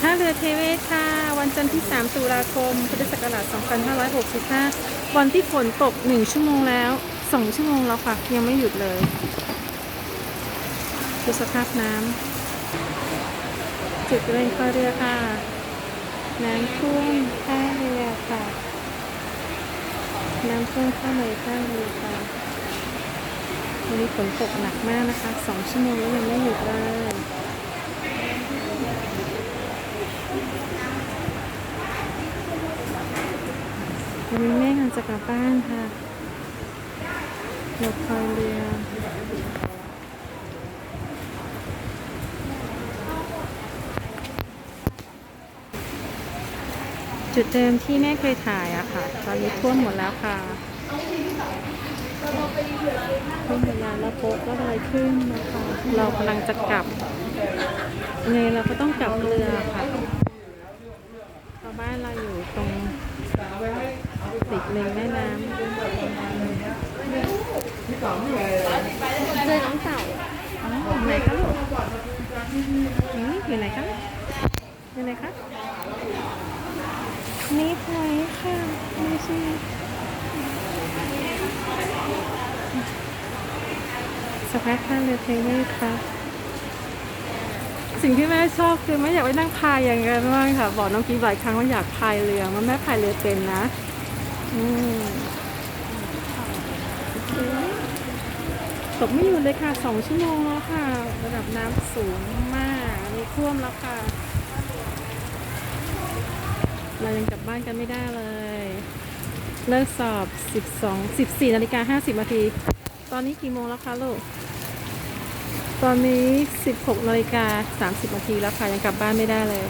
ท่าเรือเทเวศค่ะ วันจันทร์ที่ 3 ตุลาคม พุทธศักราช 2565 วันที่ฝนตก 1 ชั่วโมงแล้ว 2 ชั่วโมงแล้วค่ะ ยังไม่หยุดเลยดูสภาพน้ำจุดเร่งเข้าเรือค่ะ น้ำท่วมท่าเรือค่ะ น้ำท่วมเข้าในท่าเรือค่ะ วันนี้ฝนตกหนักมากนะคะ 2 ชั่วโมงแล้วยังไม่หยุดเลย วันนี้แม่กำลังจะกลับบ้านค่ะหลบคอยเรือจุดเดิมที่แม่เคยถ่ายอะค่ะ ตอนนี้ท่วมหมดแล้วค่ะท่วมหมดแล้วแล้วโป๊ะก็ลอยขึ้นนะคะ เรากำลังจะกลับยังไงเราก็ต้องกลับเรือค่ะเพราะบ้านเราอยู่ตรง ติดริมแม่น้ำเจอน้องเต่าไหนคะลูกอืมอยู่ไหนคะอยู่ไหนคะนี่พอยค่ะไม่ใช่สภาพท่าเรือเทเวศค่ะสิ่งที่แม่ชอบคือไม่อยากไปนั่งพายอย่างนั้นมากค่ะ บอกน้องกีหลายครั้งว่าอยากพายเรือมันแม่พายเรือเป็นนะ ตกไม่อยู่เลยค่ะสองชั่วโมงแล้วค่ะ ระดับน้ำสูงมากมีท่วมแล้วค่ะ เรายังกลับบ้านกันไม่ได้เลย เลิกสอบ 12 14นาฬิกา50นาที ตอนนี้กี่โมงแล้วคะลูก ตอนนี้ 16นาฬิกา30นาทีแล้วค่ะ ยังกลับบ้านไม่ได้เลย